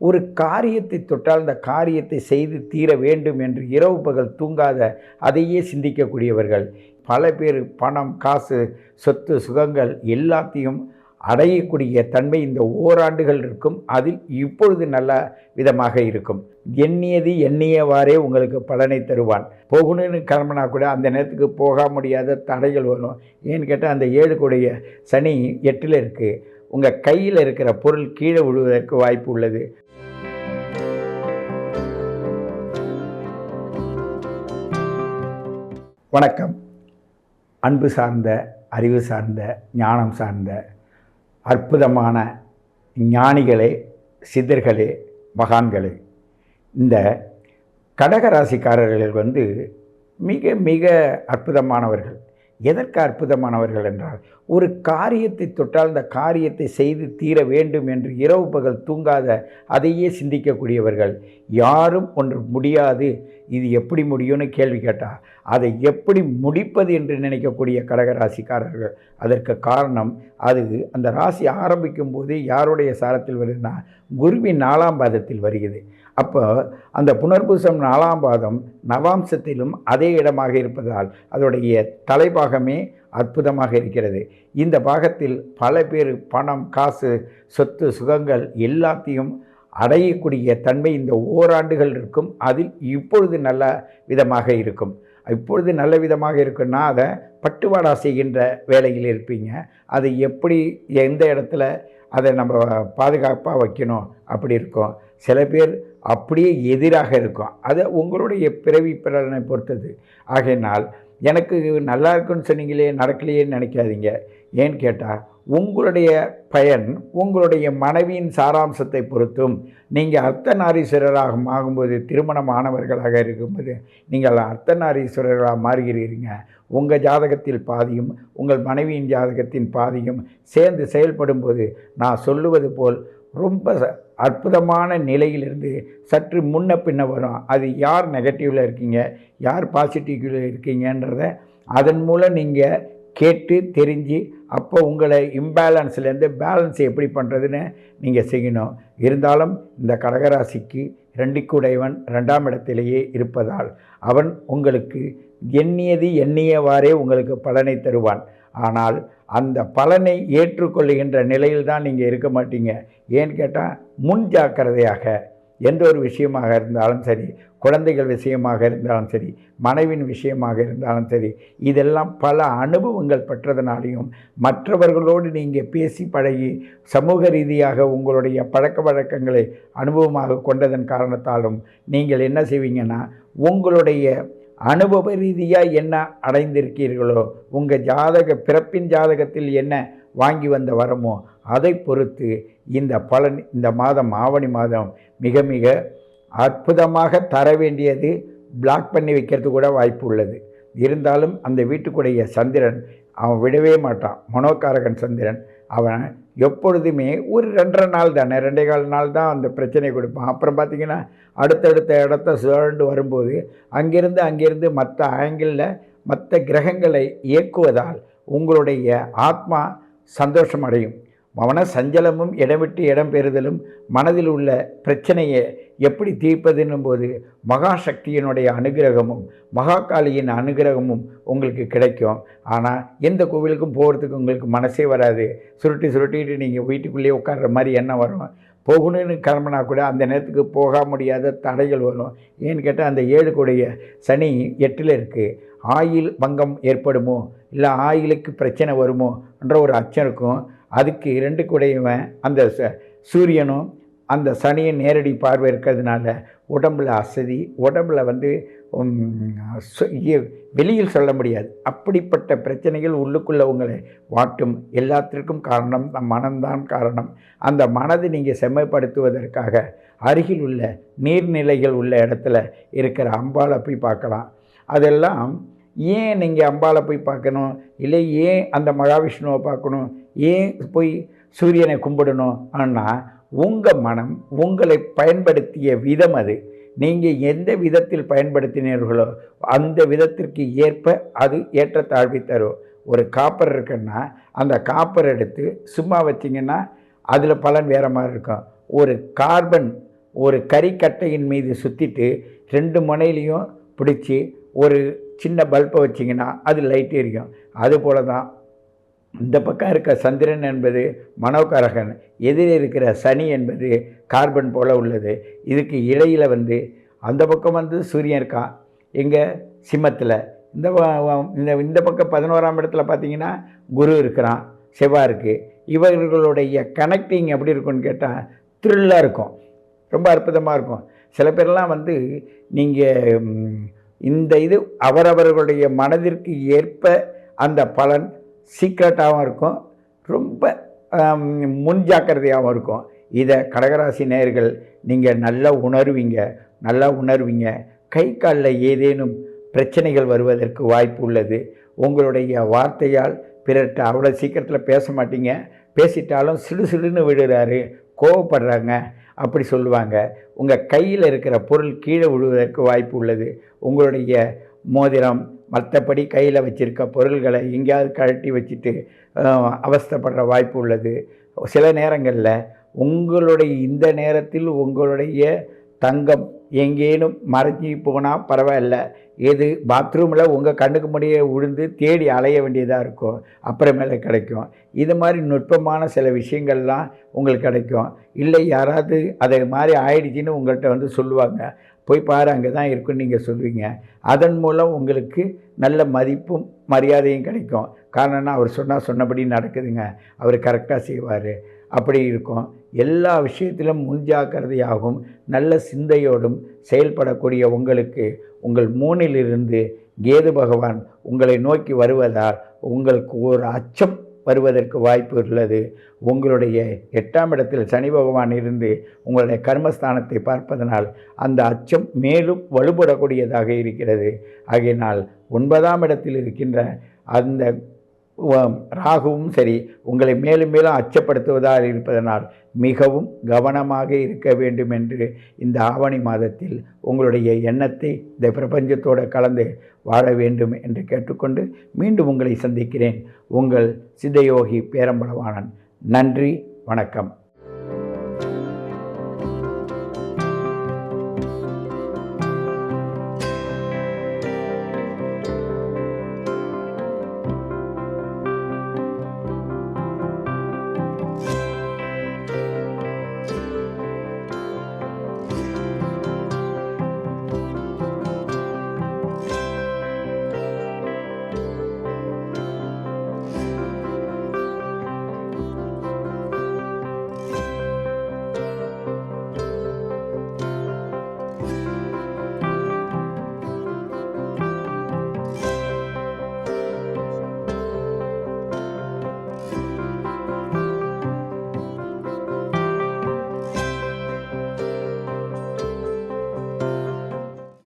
ஒரு காரியத்தை தொட்டால் அந்த காரியத்தை செய்து தீர வேண்டும் என்று இரவு பகல் தூங்காத அதையே சிந்திக்கக்கூடியவர்கள். பல பேர் பணம் காசு சொத்து சுகங்கள் எல்லாத்தையும் அடையக்கூடிய தன்மை இந்த ஓராண்டுகள் இருக்கும். அதில் இப்பொழுது நல்ல விதமாக இருக்கும். எண்ணியது எண்ணியவாறே உங்களுக்கு பலனை தருவான். போகணும்னு கிளம்புனா கூட அந்த நேரத்துக்கு போக முடியாத தடைகள் வரும். ஏன்னு கேட்டால் அந்த ஏழு கூடிய சனி எட்டில் இருக்குது உங்கள் கையில் இருக்கிற பொருள் கீழே விழுவதற்கு வாய்ப்பு உள்ளது. வணக்கம். அன்பு சார்ந்த அறிவு சார்ந்த ஞானம் சார்ந்த அற்புதமான ஞானிகளே சித்தர்களே மகான்களே. இந்த கடகராசிக்காரர்கள் வந்து மிக மிக அற்புதமானவர்கள். எதற்கு அற்புதமானவர்கள் என்றால் ஒரு காரியத்தை தொட்டால் அந்த காரியத்தை செய்து தீர வேண்டும் என்று இரவு பகல் தூங்காத அதையே சிந்திக்கக்கூடியவர்கள். யாரும் ஒன்று முடியாது. இது எப்படி முடியும்னு கேள்வி கேட்டால் அதை எப்படி முடிப்பது என்று நினைக்கக்கூடிய கடகராசிக்காரர்கள். அதற்கு காரணம் அது அந்த ராசி ஆரம்பிக்கும் போது யாருடைய சாரத்தில் வருதுன்னா குருவின் நாலாம் பாதத்தில் வருகிறது. அப்போ அந்த புனர்பூசம் நாலாம் பாதம் நவாம்சத்திலும் அதே இடமாக இருப்பதால் அதோடைய தலைபாகமே அற்புதமாக இருக்கிறது. இந்த பாகத்தில் பல பேர் பணம் காசு சொத்து சுகங்கள் எல்லாத்தையும் அடையக்கூடிய தன்மை இந்த ஓராண்டுகள் இருக்கும். அதில் இப்பொழுது நல்ல விதமாக இருக்கும். இப்பொழுது நல்ல விதமாக இருக்குன்னா அதை பட்டுவாடா செய்கின்ற வேலையில் இருப்பீங்க. அது எப்படி எந்த இடத்துல அதை நம்ம பாதுகாப்பாக வைக்கணும்? அப்படி இருக்கும். சில பேர் அப்படியே எதிராக இருக்கும். அது உங்களுடைய பிறவி பிறனை பொறுத்தது. ஆகையினால் எனக்கு நல்லா இருக்குன்னு சொன்னீங்களே நடக்கலையேன்னு நினைக்காதீங்க. ஏன்னு கேட்டால் உங்களுடைய பயன் உங்களுடைய மனைவியின் சாராம்சத்தை பொறுத்தும் நீங்கள் அர்த்தநாரீஸ்வரராக ஆகும்போது திருமணம் ஆனவர்களாக இருக்கும்போது நீங்கள் அர்த்தநாரீஸ்வரர்களாக மாறுகிறீங்க. உங்கள் ஜாதகத்தில் பாதியும் உங்கள் மனைவியின் ஜாதகத்தின் பாதியும் சேர்ந்து செயல்படும்போது நான் சொல்லுவது போல் ரொம்ப அற்புதமான நிலையிலிருந்து சற்று முன்ன பின்ன வரும். அது யார் நெகட்டிவில் இருக்கீங்க? யார் பாசிட்டிவில் இருக்கீங்கன்றத அதன் மூலம் நீங்கள் கேட்டு தெரிஞ்சு அப்போ உங்களை இம்பேலன்ஸ்லேருந்து பேலன்ஸ் எப்படி பண்ணுறதுன்னு நீங்கள் செய்யணும். இருந்தாலும் இந்த கடகராசிக்கு ரெண்டிக்குடையவன் ரெண்டாம் இடத்திலேயே இருப்பதால் அவன் உங்களுக்கு எண்ணியது எண்ணியவாறே உங்களுக்கு பலனை தருவான். ஆனால் அந்த பலனை ஏற்றுக்கொள்ளுகின்ற நிலையில் தான் நீங்கள் இருக்க மாட்டீங்க. ஏன்னு கேட்டால் முன் ஜாக்கிரதையாக எந்த ஒரு விஷயமாக இருந்தாலும் சரி குழந்தைகள் விஷயமாக இருந்தாலும் சரி மனைவின் விஷயமாக இருந்தாலும் சரி இதெல்லாம் பல அனுபவங்கள் பெற்றதுனாலையும் மற்றவர்களோடு நீங்கள் பேசி பழகி சமூக ரீதியாக உங்களுடைய பழக்க வழக்கங்களை அனுபவமாக கொண்டதன் காரணத்தாலும் நீங்கள் என்ன செய்வீங்கன்னா உங்களுடைய அனுபவ ரீதியாக என்ன அடைந்திருக்கீர்களோ உங்கள் ஜாதக பிறப்பின் ஜாதகத்தில் என்ன வாங்கி வந்த வரமோ அதை பொறுத்து இந்த பலன் இந்த மாதம் ஆவணி மாதம் மிக மிக அற்புதமாக தர வேண்டியது பிளாக் பண்ணி வைக்கிறது கூட வாய்ப்பு உள்ளது. இருந்தாலும் அந்த வீட்டுக்குடைய சந்திரன் அவன் விடவே மாட்டான். மனோகாரகன் சந்திரன் அவன் எப்பொழுதுமே ஒரு ரெண்டரை நாள் தானே ரெண்டே கால் நாள் தான் அந்த பிரச்சனை கொடுப்பான். அப்புறம் பார்த்திங்கன்னா அடுத்தடுத்த இடத்த சுழண்டு வரும்போது அங்கிருந்து அங்கிருந்து மற்ற ஆங்கிளில் மற்ற கிரகங்களை இயக்குவதால் உங்களுடைய ஆத்மா சந்தோஷம் அடையும் மன சஞ்சலமும் இடம் விட்டு இடம் பெறுதலும் மனதில் உள்ள பிரச்சனையை எப்படி தீர்ப்பதுன்னும் போது மகாசக்தியினுடைய அனுகிரகமும் மகாகாளியின் அனுகிரகமும் உங்களுக்கு கிடைக்கும். ஆனால் எந்த கோவிலுக்கும் போகிறதுக்கு உங்களுக்கு மனசே வராது. சுருட்டி சுருட்டிட்டு நீங்கள் வீட்டுக்குள்ளேயே உட்கார்ற மாதிரி என்ன வரும். போகணும்னு கிளம்புனா கூட அந்த நேரத்துக்கு போக முடியாத தடைகள் வரும். ஏன்னு கேட்டால் அந்த ஏழு கூடைய சனி எட்டில் இருக்குது ஆயில் பங்கம் ஏற்படுமோ? இல்லை ஆயிலுக்கு பிரச்சனை வருமோன்ற ஒரு அச்சம் இருக்கும். அதுக்கு ரெண்டு கூடையும் அந்த ச சூரியனும் அந்த சனியின் நேரடி பார்வை இருக்கிறதுனால உடம்பில் அசதி உடம்பில் வந்து வெளியில் சொல்ல முடியாது. அப்படிப்பட்ட பிரச்சனைகள் உள்ளுக்குள்ளே உங்களை வாட்டும். எல்லாத்திற்கும் காரணம் நம் மனம்தான் காரணம். அந்த மனதை நீங்கள் செம்மைப்படுத்துவதற்காக அருகில் உள்ள நீர்நிலைகள் உள்ள இடத்துல இருக்கிற அம்பாலை போய் பார்க்கலாம். அதெல்லாம் ஏன் நீங்கள் அம்பாவை போய் பார்க்கணும்? இல்லை ஏன் அந்த மகாவிஷ்ணுவை பார்க்கணும்? ஏன் போய் சூரியனை கும்பிடணும்? ஆனால் உங்கள் மனம் உங்களை பயன்படுத்திய விதம் அது. நீங்கள் எந்த விதத்தில் பயன்படுத்தினீர்களோ அந்த விதத்திற்கு ஏற்ப அது ஏற்றத்தாழ்வை தரும். ஒரு காப்பர் இருக்குன்னா அந்த காப்பர் எடுத்து சும்மா வச்சிங்கன்னா அதில் பலன் வேறு மாதிரி இருக்கும். ஒரு கார்பன் ஒரு கறிக்கட்டையின் மீது சுற்றிட்டு ரெண்டு முனையிலையும் பிடிச்சி ஒரு சின்ன பல்பை வச்சிங்கன்னா அது லைட் எரியும். அதுபோல தான் இந்த பக்கம் இருக்க சந்திரன் என்பது மனோகாரகன் எதிரே இருக்கிற சனி என்பது கார்பன் போல் உள்ளது. இதுக்கு இடையில் வந்து அந்த பக்கம் வந்து சூரியன் இருக்கான் எங்கே? சிம்மத்தில். இந்த இந்த இந்த பக்கம் பதினோராம் இடத்துல பார்த்தீங்கன்னா குரு இருக்கிறான் செவ்வாய் இருக்குது இவர்களுடைய கனெக்டிங் எப்படி இருக்கும்னு கேட்டால் த்ரில்லாக இருக்கும். ரொம்ப அற்புதமாக இருக்கும். சில பேர்லாம் வந்து நீங்கள் இந்த இது அவரவர்களுடைய மனதிற்கு ஏற்ப அந்த பலன் சீக்ரெட்டாகவும் இருக்கும். ரொம்ப முன்ஜாக்கிரதையாகவும் இருக்கும். இதை கடகராசி நேர்கள் நீங்கள் நல்லா உணர்வீங்க நல்லா உணர்வீங்க. கை காலில் ஏதேனும் பிரச்சனைகள் வருவதற்கு வாய்ப்பு உள்ளது. உங்களுடைய வார்த்தையால் பிறர்கிட்ட அவ்வளோ சீக்கிரத்தில் பேச மாட்டீங்க. பேசிட்டாலும் சிடு சிடுன்னு விடுறாரு. கோவப்படுறாங்க. அப்படி சொல்லுவாங்க. உங்கள் கையில் இருக்கிற பொருள் கீழே விழுவதற்கு வாய்ப்பு உள்ளது. உங்களுடைய மோதிரம் மற்றபடி கையில் வச்சுருக்க பொருள்களை எங்கேயாவது கழட்டி வச்சுட்டு அவஸ்தப்படுற அவஸ்தைப்படுற வாய்ப்பு உள்ளது. சில நேரங்களில் உங்களுடைய இந்த நேரத்தில் உங்களுடைய தங்கம் எங்கேனும் மறைஞ்சி போனால் பரவாயில்ல. எது பாத்ரூமில் உங்கள் கண்ணுக்கு முடியே விழுந்து தேடி அலைய வேண்டியதாக இருக்கும். அப்புறமேல கிடைக்கும். இது மாதிரி நுட்பமான சில விஷயங்கள்லாம் உங்களுக்கு கிடைக்கும். இல்லை யாராவது அதை மாதிரி ஆயிடுச்சின்னு உங்கள்கிட்ட வந்து சொல்லுவாங்க. போய் பாரு அங்கே தான் இருக்குன்னு நீங்கள் சொல்லுவீங்க. அதன் மூலம் உங்களுக்கு நல்ல மதிப்பும் மரியாதையும் கிடைக்கும். காரணம்னா அவர் சொன்னால் சொன்னபடி நடக்குதுங்க. அவர் கரெக்டாக செய்வார். அப்படி இருக்கும். எல்லா விஷயத்திலும் முன்ஜாக்கிரதையாகவும் நல்ல சிந்தையோடும் செயல்படக்கூடிய உங்களுக்கு உங்கள் மூனிலிருந்து கேது பகவான் உங்களை நோக்கி வருவதால் உங்களுக்கு ஒரு அச்சம் வருவதற்கு வாய்ப்பு உள்ளது. உங்களுடைய எட்டாம் இடத்தில் சனி பகவான் இருந்து உங்களுடைய கர்மஸ்தானத்தை பார்ப்பதனால் அந்த அச்சம் மேலும் வலுப்படக்கூடியதாக இருக்கிறது. ஆகையினால் ஒன்பதாம் இடத்தில் இருக்கின்ற அந்த ராகுவும் சரி உங்களை மேலும் மேலும் அச்சப்படுத்துவதாக இருப்பதனால் மிகவும் கவனமாக இருக்க வேண்டும் என்று இந்த ஆவணி மாதத்தில் உங்களுடைய எண்ணத்தை இந்த பிரபஞ்சத்தோடு கலந்து வாழ வேண்டும் என்று கேட்டுக்கொண்டு மீண்டும் உங்களை சந்திக்கிறேன். உங்கள் சித்தயோகி பேரம்பளவானன் நன்றி வணக்கம்.